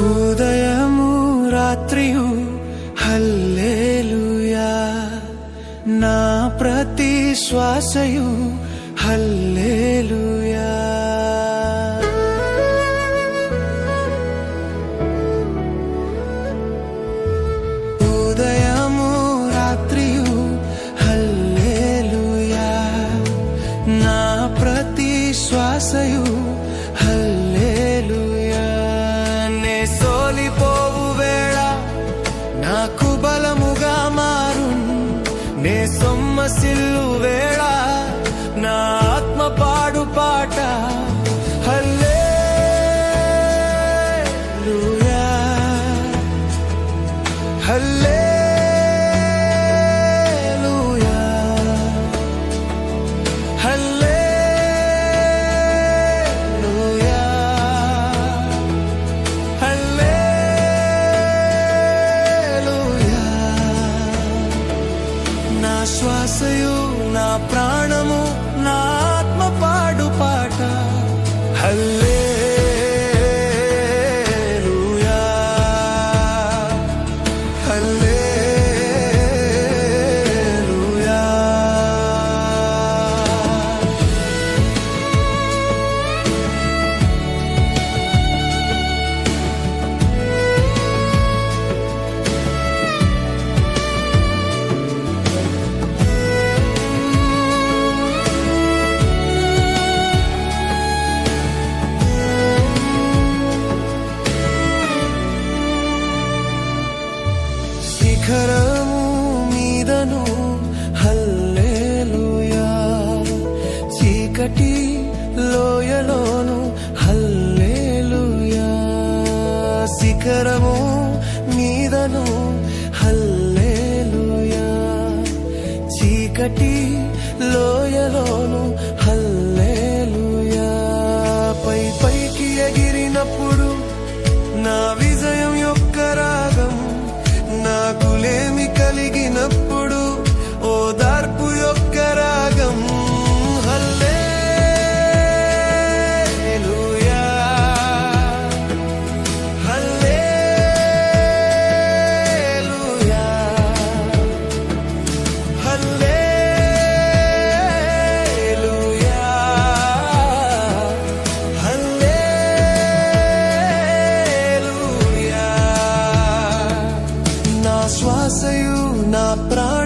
ఉదయము రాత్రియు హల్లేలుయా. నా ప్రతి శ్వాసయు నాకు బలముగా మారు నే సొమ్మ సిల్లు వేళా శ్వాసయు నా ప్రాణము నా ఆత్మ పాడు పాట. హల్లే ಶ್ವಾಸೆಯು ನಾ ಪ್ರಾಣ